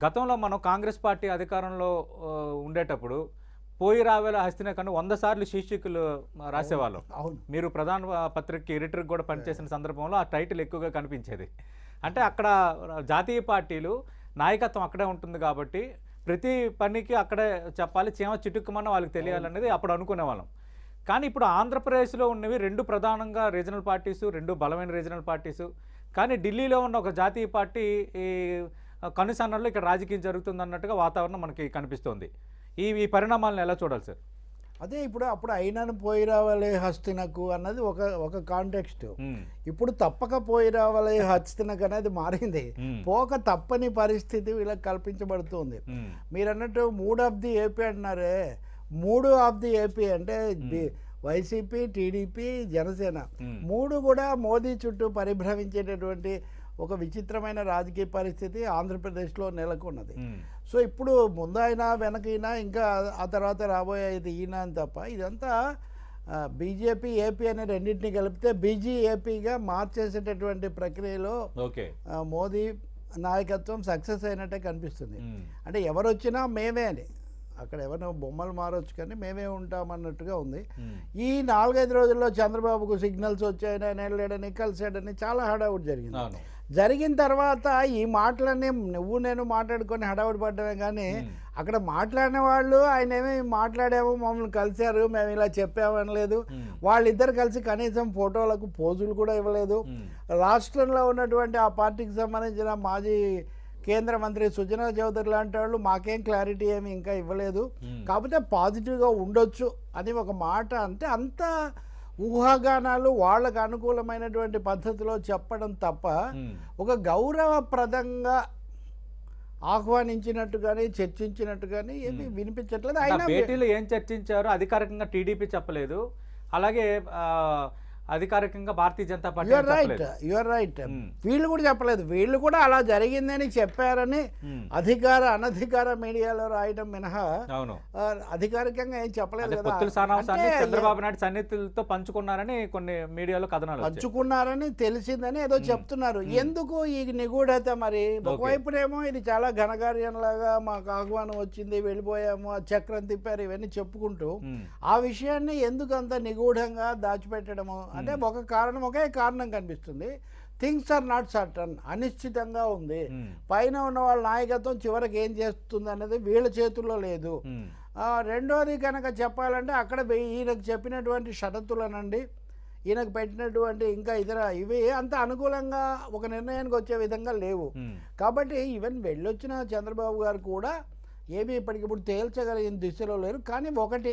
గతంలో మనం కాంగ్రెస్ పార్టీ అధికారంలో ఉండేటప్పుడు పోయి రావేల హస్తిన కన్నా వంద సార్లు శీర్షికలు రాసేవాళ్ళం. మీరు ప్రధాన ఆ, పత్రికకి ఎడిటర్ కూడా పనిచేసిన సందర్భంలో ఆ టైటిల్ ఎక్కువగా కనిపించేది. అంటే అక్కడ జాతీయ పార్టీలు నాయకత్వం అక్కడే ఉంటుంది కాబట్టి ప్రతి పనికి అక్కడే చెప్పాలి చీమ చిటుక్కుమన్న వాళ్ళకి తెలియాలనేది అప్పుడు అనుకునేవాళ్ళం. కానీ ఇప్పుడు ఆంధ్రప్రదేశ్లో ఉన్నవి రెండు ప్రధానంగా రీజనల్ పార్టీసు రెండు బలమైన రీజనల్ పార్టీసు. కానీ ఢిల్లీలో ఉన్న ఒక జాతీయ పార్టీ ఈ కనుసన్నల్లో ఇక్కడ రాజకీయం జరుగుతుంది అన్నట్టుగా వాతావరణం మనకి కనిపిస్తోంది. ఈ ఈ పరిణామాలను ఎలా చూడాలి సార్? అదే ఇప్పుడు అప్పుడు అయినను పోయి రావాలి హస్తినకు అన్నది ఒక ఒక కాంటెక్స్ట్ ఇప్పుడు తప్పక పోయి రావాలి హస్తినకు అనేది మారింది. పోక తప్పని పరిస్థితి వీళ్ళకి కల్పించబడుతుంది. మీరు అన్నట్టు మూడ్ ఆఫ్ ది ఏపీ అంటున్నారే. మూడు ఆఫ్ ది ఏపీ అంటే వైసీపీ టీడీపీ జనసేన. మూడు కూడా మోదీ చుట్టూ పరిభ్రమించేటటువంటి ఒక విచిత్రమైన రాజకీయ పరిస్థితి ఆంధ్రప్రదేశ్లో నెలకొన్నది. సో ఇప్పుడు ముందైనా వెనకైనా ఇంకా ఆ తర్వాత రాబోయేది ఈయన అని తప్ప ఇదంతా బీజేపీ ఏపీ అనే రెండింటిని కలిపితే బీజీఏపీగా మార్చేసేటటువంటి ప్రక్రియలో మోదీ నాయకత్వం సక్సెస్ అయినట్టే కనిపిస్తుంది. అంటే ఎవరు వచ్చినా మేమే అని. అక్కడ ఎవరినో బొమ్మలు మారొచ్చు కానీ మేమే ఉంటామన్నట్టుగా ఉంది. ఈ నాలుగైదు రోజుల్లో చంద్రబాబుకు సిగ్నల్స్ వచ్చాయని ఆయన వెళ్ళాడని కలిసాడని చాలా హడావుడి జరిగింది. జరిగిన తర్వాత ఈ మాటలన్నీ నువ్వు నేను మాట్లాడుకొని హడావుడి పడ్డమే కానీ. అక్కడ మాట్లాడిన వాళ్ళు ఆయన ఏమి మాట్లాడాము మమ్మల్ని కలిశారు మేము ఇలా చెప్పామని లేదు. వాళ్ళిద్దరు కలిసి కనీసం ఫోటోలకు పోజులు కూడా ఇవ్వలేదు రాష్ట్రంలో ఉన్నటువంటి ఆ పార్టీకి సంబంధించిన మాజీ కేంద్ర మంత్రి సుజనా చౌదరి లాంటి వాళ్ళు మాకేం క్లారిటీ ఏమి ఇంకా ఇవ్వలేదు. కాకపోతే పాజిటివ్గా ఉండొచ్చు అని ఒక మాట అంటే అంత ఊహాగానాలు వాళ్ళకు అనుకూలమైనటువంటి పద్ధతిలో చెప్పడం తప్ప ఒక గౌరవప్రదంగా ఆహ్వానించినట్టు కానీ చర్చించినట్టు కానీ ఏమీ వినిపించట్లేదు. అంటే ఆ అయినా భేటీలో ఏం చర్చించారో అధికారికంగా టీడీపీ చెప్పలేదు. అలాగే అధికారికంగా Bharatiya Janata party you're right you're right. వీళ్ళు కూడా చెప్పలేదు. వీళ్ళు కూడా అలా జరిగిందని చెప్పారని ఉమ్, అధికార అనధికార మీడియాలో రాయడం మినహా అవును. అధికారికంగా ఏం చెప్పలేదు చంద్రబాబు నాయుడు సన్నిహితులతో పంచుకున్నారని కొన్ని మీడియాలో కథనాలు. పంచుకున్నారని తెలిసిందని ఏదో చెప్తున్నారు. ఎందుకు ఈ నిగూఢత మరి? ఒకవైపునేమో ఇది చాలా ఘనకార్యంలాగా మాకు ఆహ్వానం వచ్చింది వెళ్ళిపోయాము ఆ చక్రం తిప్పారు ఇవన్నీ చెప్పుకుంటూ ఆ విషయాన్ని ఎందుకు అంత నిగూఢంగా దాచిపెట్టడము అంటే ఒక కారణం ఒకే కారణం కనిపిస్తుంది. థింగ్స్ ఆర్ నాట్ సర్టన్ అనిశ్చితంగా ఉంది. ఉమ్, పైన ఉన్న వాళ్ళ నాయకత్వం చివరికి ఏం చేస్తుంది అనేది వీళ్ళ చేతుల్లో లేదు. ఆ, రెండోది కనుక చెప్పాలంటే అక్కడ ఈయనకు చెప్పినటువంటి షరతులనండి ఈయనకు పెట్టినటువంటి ఇంకా ఇతర ఇవి అంత అనుకూలంగా ఒక నిర్ణయానికి వచ్చే విధంగా లేవు. కాబట్టి ఈవెన్ వెళ్ళొచ్చిన చంద్రబాబు గారు కూడా ఏమీ ఇప్పటికిప్పుడు తేల్చగలిగిన దిశలో లేరు. కానీ ఒకటి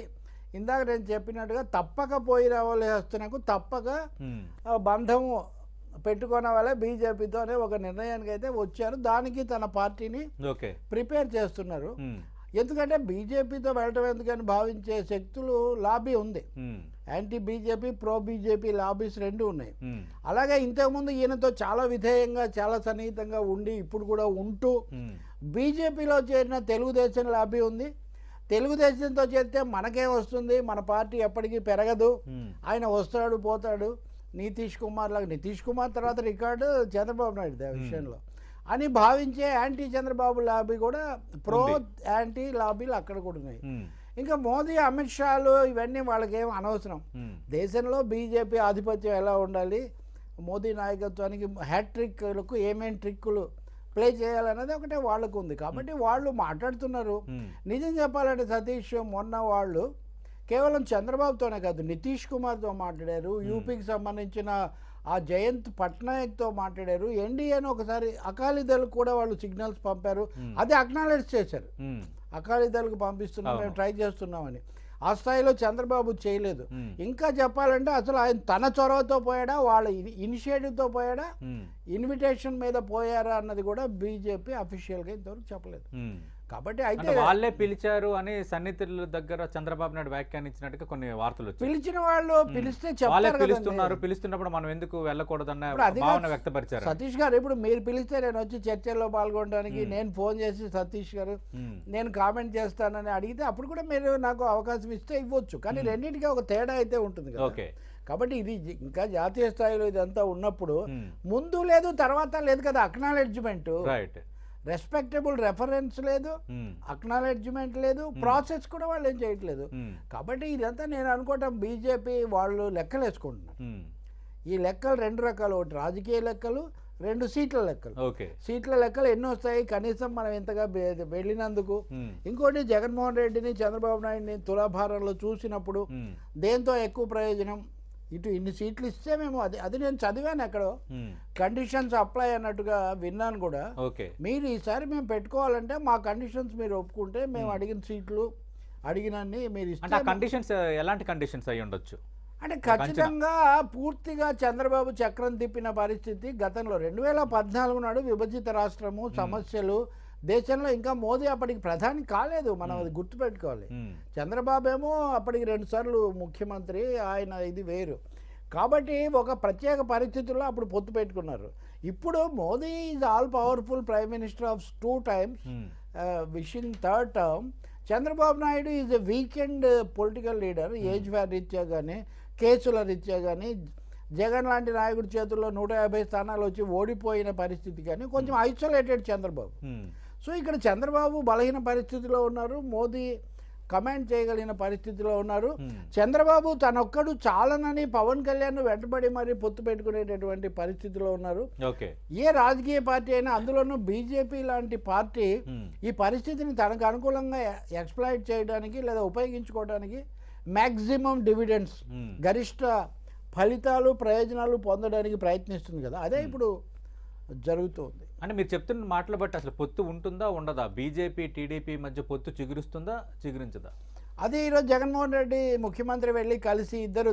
ఇందాక నేను చెప్పినట్టుగా తప్పక పోయి రావాలి వస్తున్నకు తప్పక బంధము పెట్టుకున్న వాళ్ళే బీజేపీతోనే ఒక నిర్ణయానికి అయితే వచ్చారు. దానికి తన పార్టీని ప్రిపేర్ చేస్తున్నారు. ఎందుకంటే బీజేపీతో వెళ్ళటం ఎందుకని భావించే శక్తులు లాబీ ఉంది. Anti BJP pro BJP lobbies రెండు ఉన్నాయి. అలాగే ఇంతకుముందు ఈయనతో చాలా విధేయంగా చాలా సన్నిహితంగా ఉండి ఇప్పుడు కూడా ఉంటూ బీజేపీలో చేరిన తెలుగుదేశం లాబీ ఉంది. తెలుగుదేశంతో చేరితే మనకేం వస్తుంది మన పార్టీ ఎప్పటికీ పెరగదు. ఆయన వస్తాడు పోతాడు. నితీష్ కుమార్ లాగా నితీష్ కుమార్ తర్వాత రికార్డు చంద్రబాబు నాయుడు విషయంలో. అని భావించే యాంటీ చంద్రబాబు లాబీ కూడా ప్రో యాంటీ లాబీలు అక్కడ కూడా ఉన్నాయి. ఇంకా మోదీ అమిత్ షాలు ఇవన్నీ వాళ్ళకేం అనవసరం. దేశంలో బీజేపీ ఆధిపత్యం ఎలా ఉండాలి? మోదీ నాయకత్వానికి హ్యాట్రిక్లకు ఏమేం ట్రిక్కులు ప్లే చేయాలన్నది ఒకటే వాళ్ళకు ఉంది కాబట్టి వాళ్ళు మాట్లాడుతున్నారు. నిజం చెప్పాలంటే సతీష్ మొన్న వాళ్ళు కేవలం చంద్రబాబుతోనే కాదు నితీష్ కుమార్తో మాట్లాడారు. యూపీకి సంబంధించిన ఆ జయంత్ పట్నాయక్తో మాట్లాడారు. ఎన్డీఏను ఒకసారి అకాలీదళ్ కూడా వాళ్ళు సిగ్నల్స్ పంపారు. అది అక్నాలెడ్జ్ చేశారు. అకాలీదళకు పంపిస్తున్నాం మేము. ట్రై చేస్తున్నామని. ఆ స్థాయిలో చంద్రబాబు చేయలేదు. ఇంకా చెప్పాలంటే అసలు ఆయన తన చొరవతో పోయాడా? వాళ్ళ ఇని- ఇనిషియేటివ్తో పోయాడా? ఇన్విటేషన్ మీద పోయారా అన్నది కూడా బీజేపీ అఫీషియల్గా ఇంతవరకు చెప్పలేదు. కాబట్టి అయితే వాళ్ళే పిలిచారు అని సన్నిహితుల దగ్గర చంద్రబాబు నాయుడు వ్యాఖ్యానించినట్టుగా కొన్ని వార్తలు వచ్చాయి. పిలిచిన వాళ్ళు పిలిస్తే వాళ్ళే పిలుస్తున్నారు. పిలుస్తున్నప్పుడు మనం ఎందుకు వెళ్ళకూడదన్న భావన. వ్యక్తపరిచారు. సతీష్ గారు ఇప్పుడు మీరు పిలిస్తే నేను వచ్చి చర్చల్లో పాల్గొనడానికి నేను ఫోన్ చేసి సతీష్ గారు నేను కామెంట్ చేస్తానని అడిగితే అప్పుడు కూడా మీరు నాకు అవకాశం ఇస్తే ఇవ్వచ్చు. కానీ రెండింటికి ఒక తేడా అయితే ఉంటుంది కదా. ఓకే. కాబట్టి ఇది ఇంకా జాతీయ స్థాయిలో ఇదంతా ఉన్నప్పుడు ముందు లేదు తర్వాత లేదు కదా అక్నాలెడ్జ్మెంట్. రైట్. రెస్పెక్టబుల్ రెఫరెన్స్ లేదు అక్నాలెడ్జ్మెంట్ లేదు ప్రాసెస్ కూడా వాళ్ళు ఏం చేయట్లేదు. ఉమ్, కాబట్టి ఇదంతా నేను అనుకోవటం బీజేపీ వాళ్ళు లెక్కలు వేసుకుంటున్నారు ఈ లెక్కలు రెండు రకాలు ఒకటి రాజకీయ లెక్కలు రెండు సీట్ల లెక్కలు. సీట్ల లెక్కలు ఎన్ని వస్తాయి? కనీసం మనం ఇంతగా వెళ్ళినందుకు. ఇంకోటి జగన్మోహన్ రెడ్డిని చంద్రబాబు నాయుడిని తులాభారంలో చూసినప్పుడు దేంతో ఎక్కువ ప్రయోజనం? ఇటు ఇన్ని సీట్లు ఇస్తే మేము అది అది నేను చదివాను ఎక్కడో. కండిషన్స్ అప్లై అన్నట్టుగా విన్నాను కూడా. ఓకే. మీరు ఈసారి మేము పెట్టుకోవాలంటే మా కండిషన్స్ మీరు ఒప్పుకుంటే మేము అడిగిన సీట్లు అడిగినన్ని మీరు అంటే ఇస్తే కండిషన్స్ ఎలాంటి కండిషన్స్ అయి ఉండొచ్చు? అంటే ఖచ్చితంగా పూర్తిగా చంద్రబాబు చక్రం తిప్పిన పరిస్థితి గతంలో. రెండు వేల పద్నాలుగు నాడు విభజిత రాష్ట్రము సమస్యలు దేశంలో ఇంకా మోదీ అప్పటికి ప్రధాని కాలేదు. మనం అది గుర్తుపెట్టుకోవాలి. చంద్రబాబు ఏమో అప్పటికి రెండుసార్లు ముఖ్యమంత్రి ఆయన ఇది వేరు. కాబట్టి ఒక ప్రత్యేక పరిస్థితుల్లో అప్పుడు పొత్తు పెట్టుకున్నారు. ఇప్పుడు Modi is all powerful prime minister of two times wishing third term Chandrababu Naidu is a weakened political leader age వ్యార్ రీత్యా కానీ కేసుల రీత్యా కానీ జగన్ లాంటి నాయకుడి చేతుల్లో నూట యాభై స్థానాలు వచ్చి ఓడిపోయిన పరిస్థితి కానీ కొంచెం ఐసోలేటెడ్ చంద్రబాబు. సో ఇక్కడ చంద్రబాబు బలహీన పరిస్థితిలో ఉన్నారు మోదీ కమాండ్ చేయగలిగిన పరిస్థితిలో ఉన్నారు. ఉమ్, చంద్రబాబు తనొక్కడు చాలనని పవన్ కళ్యాణ్ వెంటబడి మరీ పొత్తు పెట్టుకునేటటువంటి పరిస్థితిలో ఉన్నారు. ఏ రాజకీయ పార్టీ అయినా అందులోనూ బీజేపీ లాంటి పార్టీ ఉమ్, ఈ పరిస్థితిని తనకు అనుకూలంగా ఎక్స్ప్లాయిట్ చేయడానికి లేదా ఉపయోగించుకోవడానికి మ్యాక్సిమం డివిడెండ్స్ ఉమ్, గరిష్ట ఫలితాలు ప్రయోజనాలు పొందడానికి ప్రయత్నిస్తుంది కదా. అదే ఇప్పుడు జరుగుతుంది. అంటే మీరు చెప్తున్న మాటలు బట్టి అసలు పొత్తు ఉంటుందా ఉండదా? బీజేపీ టీడీపీ మధ్య పొత్తు చిగురుస్తుందా చిగురించదా? అదే ఈరోజు జగన్మోహన్ రెడ్డి ముఖ్యమంత్రి వెళ్ళి కలిసి ఇద్దరు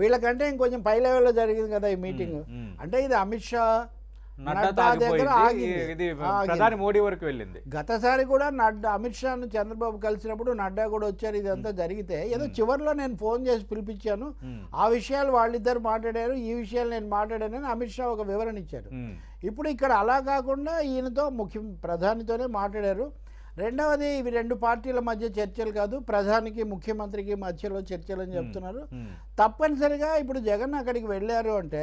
వీళ్ళకంటే ఇంకొంచెం పై లెవెల్లో జరిగింది కదా ఈ మీటింగ్. అంటే ఇది అమిత్ షా నడ్డా దగ్గర ఆగింది. ప్రధాని మోడీ వరకు వెళ్ళింది. గతసారి కూడా నడ్డా అమిత్ షాను చంద్రబాబు కలిసినప్పుడు నడ్డా కూడా వచ్చారు. ఇదంతా జరిగితే ఏదో చివరిలో నేను ఫోన్ చేసి పిలిపించాను. ఆ విషయాలు వాళ్ళిద్దరు మాట్లాడారు. ఈ విషయాలు నేను మాట్లాడానని అమిత్ షా ఒక వివరణ ఇచ్చారు. ఇప్పుడు ఇక్కడ అలా కాకుండా ఈయనతో ముఖ్య ప్రధానితోనే మాట్లాడారు. రెండవది ఇవి రెండు పార్టీల మధ్య చర్చలు కాదు ప్రధానికి ముఖ్యమంత్రికి మధ్యలో చర్చలు అని చెప్తున్నారు. తప్పనిసరిగా ఇప్పుడు జగన్ అక్కడికి వెళ్ళారు అంటే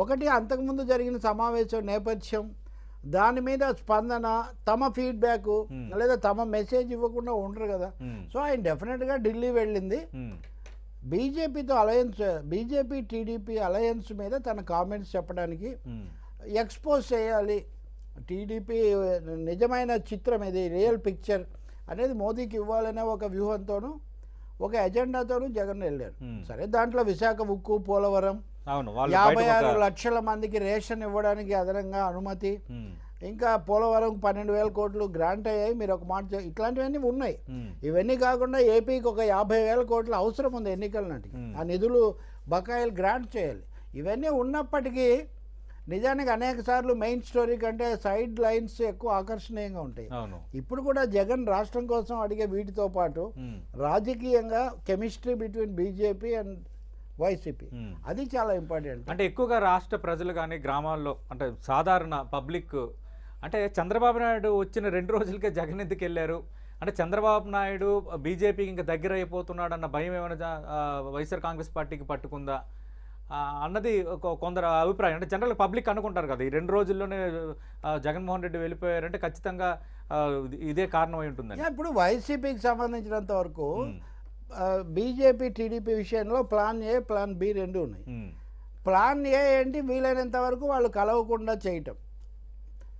ఒకటి అంతకుముందు జరిగిన సమావేశం నేపథ్యం దాని మీద స్పందన తమ ఫీడ్బ్యాక్. లేదా తమ మెసేజ్ ఇవ్వకుండా ఉండరు కదా. సో ఆయన డెఫినెట్గా ఢిల్లీ వెళ్ళింది. బీజేపీతో అలయన్స్ బీజేపీ టీడీపీ అలయన్స్ మీద తన కామెంట్స్ చెప్పడానికి ఎక్స్పోజ్ చేయాలి. టీడీపీ నిజమైన చిత్రం ఇది రియల్ పిక్చర్ అనేది మోదీకి ఇవ్వాలనే ఒక వ్యూహంతోనూ ఒక ఎజెండాతోనూ జగన్ వెళ్ళారు. సరే దాంట్లో విశాఖ ఉక్కు పోలవరం అవును యాభై ఆరు లక్షల మందికి రేషన్ ఇవ్వడానికి అదనంగా అనుమతి. ఇంకా పోలవరం పన్నెండు వేల కోట్లు గ్రాంట్ అయ్యాయి. మీరు ఒక మాట ఇట్లాంటివన్నీ ఉన్నాయి. ఇవన్నీ కాకుండా ఏపీకి ఒక యాభై వేల కోట్ల అవసరం ఉంది ఎన్నికల నాటికి. ఆ నిధులు బకాయిలు గ్రాంట్ చేయాలి. ఇవన్నీ ఉన్నప్పటికీ నిజానికి అనేక సార్లు మెయిన్ స్టోరీ కంటే సైడ్ లైన్స్ ఎక్కువ ఆకర్షణీయంగా ఉంటాయి. ఇప్పుడు కూడా జగన్ రాష్ట్రం కోసం అడిగే వీటితో పాటు రాజకీయంగా chemistry between BJP and YCP. అది చాలా ఇంపార్టెంట్. అంటే ఎక్కువగా రాష్ట్ర ప్రజలు కానీ గ్రామాల్లో అంటే సాధారణ పబ్లిక్ అంటే చంద్రబాబు నాయుడు వచ్చిన రెండు రోజులకే జగన్ ఎందుకు వెళ్ళారు? అంటే చంద్రబాబు నాయుడు బీజేపీకి ఇంకా దగ్గర అయిపోతున్నాడు అన్న భయం ఏమైనా వైఎస్ఆర్ కాంగ్రెస్ పార్టీకి పట్టుకుందా? అన్నది ఒక- కొందరు అభిప్రాయం. అంటే జనరల్ పబ్లిక్ అనుకుంటారు కదా ఈ రెండు రోజుల్లోనే జగన్మోహన్ రెడ్డి వెళ్ళిపోయారంటే ఖచ్చితంగా ఇది- ఇదే కారణం అయి ఉంటుందని. ఇప్పుడు వైసీపీకి సంబంధించినంత వరకు బీజేపీ టీడీపీ విషయంలో ప్లాన్ ఏ ప్లాన్ బి రెండు ఉన్నాయి. ప్లాన్ ఏ ఏంటి వీలైనంత వరకు వాళ్ళు కలవకుండా చేయటం.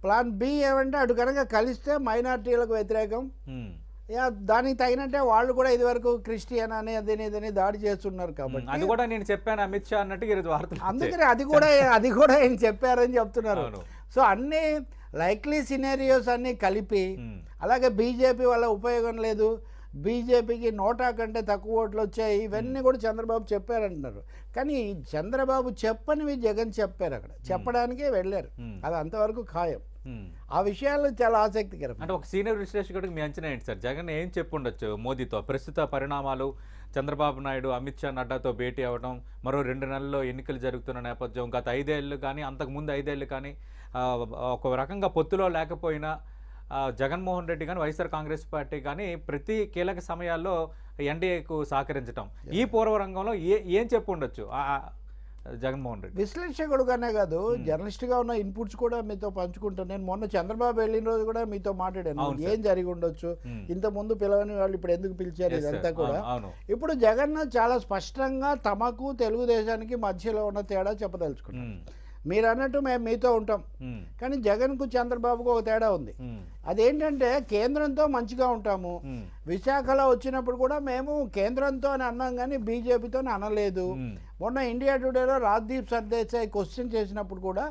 ప్లాన్ బి ఏమంటే అటు కనుక కలిస్తే మైనార్టీలకు వ్యతిరేకం. దానికి తగినట్టే వాళ్ళు కూడా ఇదివరకు క్రిస్టియన్ అని అదని ఇదని దాడి చేస్తున్నారు. కాబట్టి అది కూడా నేను చెప్పాను అమిత్ షా అన్నట్టు వార్తలు. అందుకని అది కూడా అది కూడా ఏం చెప్పారని చెప్తున్నారు. సో అన్ని లైక్లీ సినేరియోస్ అన్ని కలిపి అలాగే బీజేపీ వల్ల ఉపయోగం లేదు. బీజేపీకి నోటా కంటే తక్కువ ఓట్లు వచ్చాయి. ఇవన్నీ కూడా చంద్రబాబు చెప్పారంటున్నారు. కానీ చంద్రబాబు చెప్పనివి జగన్ చెప్పారు అక్కడ. చెప్పడానికే వెళ్ళారు. అది అంతవరకు ఖాయం. ఆ విషయాలు చాలా ఆసక్తికరం. అంటే ఒక సీనియర్ విశ్లేషకుడికి మీ అంచనా ఏంటి సార్? జగన్ ఏం చెప్పుండొచ్చు మోదీతో? ప్రస్తుత పరిణామాలు చంద్రబాబు నాయుడు అమిత్ షా నడ్డాతో భేటీ అవ్వడం మరో రెండు నెలల్లో ఎన్నికలు జరుగుతున్న నేపథ్యం గత ఐదేళ్ళు కానీ అంతకుముందు ఐదేళ్ళు కానీ ఒక రకంగా పొత్తులో లేకపోయినా జగన్మోహన్ రెడ్డి కానీ వైఎస్ఆర్ కాంగ్రెస్ పార్టీ కానీ ప్రతి కీలక సమయాల్లో ఎన్డీఏకు సహకరించడం ఈ పూర్వ రంగంలో ఏ ఏం చెప్పు ఉండొచ్చు జగన్మోహన్ రెడ్డి. విశ్లేషకుడుగానే కాదు జర్నలిస్ట్గా ఉన్న ఇన్పుట్స్ కూడా మీతో పంచుకుంటాను. నేను మొన్న చంద్రబాబు వెళ్ళిన రోజు కూడా మీతో మాట్లాడాను. ఏం జరిగి ఉండొచ్చు ఉమ్. ఇంత ముందు పిలవని వాళ్ళు ఇప్పుడు ఎందుకు పిలిచారు. ఇదంతా కూడా. ఇప్పుడు జగన్ చాలా స్పష్టంగా తమకు తెలుగుదేశానికి మధ్యలో ఉన్న తేడా చెప్పదలుచుకున్నాం ఉమ్, మీరు అన్నట్టు మేము మీతో ఉంటాం. కానీ జగన్కు చంద్రబాబుకు ఒక తేడా ఉంది. అదేంటంటే కేంద్రంతో మంచిగా ఉంటాము. విశాఖలో వచ్చినప్పుడు కూడా మేము కేంద్రంతో అని అన్నాం కానీ బీజేపీతో అనలేదు. మొన్న ఇండియా టుడేలో రాజ్దీప్ సర్దేశాయ్ క్వశ్చన్ చేసినప్పుడు కూడా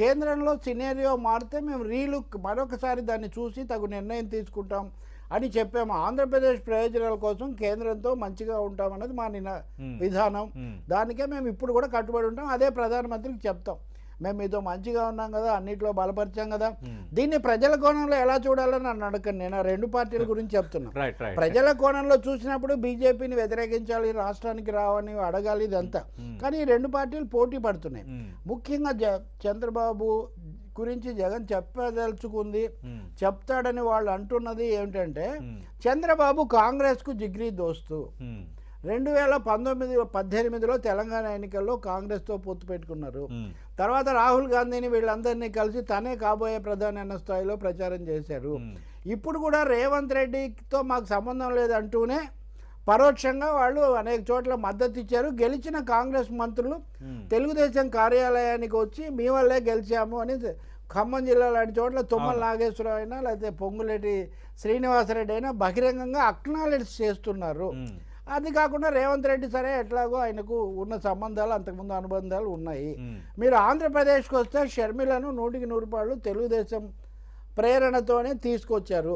కేంద్రంలో సినేరియో మారితే మేము రీలుక్ మరొకసారి దాన్ని చూసి తగు నిర్ణయం తీసుకుంటాం అని చెప్పాము. ఆంధ్రప్రదేశ్ ప్రయోజనాల కోసం కేంద్రంతో మంచిగా ఉంటామన్నది మా నిన ఉమ్, విధానం. దానికే మేము ఇప్పుడు కూడా కట్టుబడి ఉంటాం. అదే ప్రధానమంత్రికి చెప్తాం. మేము మీతో మంచిగా ఉన్నాం కదా అన్నిట్లో బలపరిచాం కదా. ఉమ్. దీన్ని ప్రజల కోణంలో ఎలా చూడాలని నన్ను అడగండి నేను రెండు పార్టీల గురించి చెప్తున్నా. ప్రజల కోణంలో చూసినప్పుడు బీజేపీని వ్యతిరేకించాలి రాష్ట్రానికి రావని అడగాలి ఇదంతా. ఉమ్. కానీ ఈ రెండు పార్టీలు పోటీ పడుతున్నాయి. ముఖ్యంగా చంద్రబాబు గురించి జగన్ చెప్పదలుచుకుంది చెప్తాడని వాళ్ళు అంటున్నది ఏమిటంటే చంద్రబాబు కాంగ్రెస్కు జిగ్రీ దోస్తు రెండు వేల పంతొమ్మిది పద్దెనిమిదిలో తెలంగాణ ఎన్నికల్లో కాంగ్రెస్తో పొత్తు పెట్టుకున్నారు. తర్వాత రాహుల్ గాంధీని వీళ్ళందరినీ కలిసి తనే కాబోయే ప్రధాని అన్న స్థాయిలో ప్రచారం చేశారు. ఇప్పుడు కూడా రేవంత్ రెడ్డితో మాకు సంబంధం లేదంటూనే పరోక్షంగా వాళ్ళు అనేక చోట్ల మద్దతు ఇచ్చారు. గెలిచిన కాంగ్రెస్ మంత్రులు తెలుగుదేశం కార్యాలయానికి వచ్చి మీ వల్లే గెలిచాము అని ఖమ్మం జిల్లా లాంటి చోట్ల తుమ్మల నాగేశ్వరరావు అయినా లేకపోతే పొంగులేటి శ్రీనివాసరెడ్డి అయినా బహిరంగంగా అక్నాలెడ్జ్ చేస్తున్నారు. అది కాకుండా రేవంత్ రెడ్డి సరే ఎట్లాగో ఆయనకు ఉన్న సంబంధాలు అంతకుముందు అనుబంధాలు ఉన్నాయి. మీరు ఆంధ్రప్రదేశ్కి వస్తే షర్మిలను నూటికి నూరు పాళ్ళు తెలుగుదేశం ప్రేరణతోనే తీసుకొచ్చారు.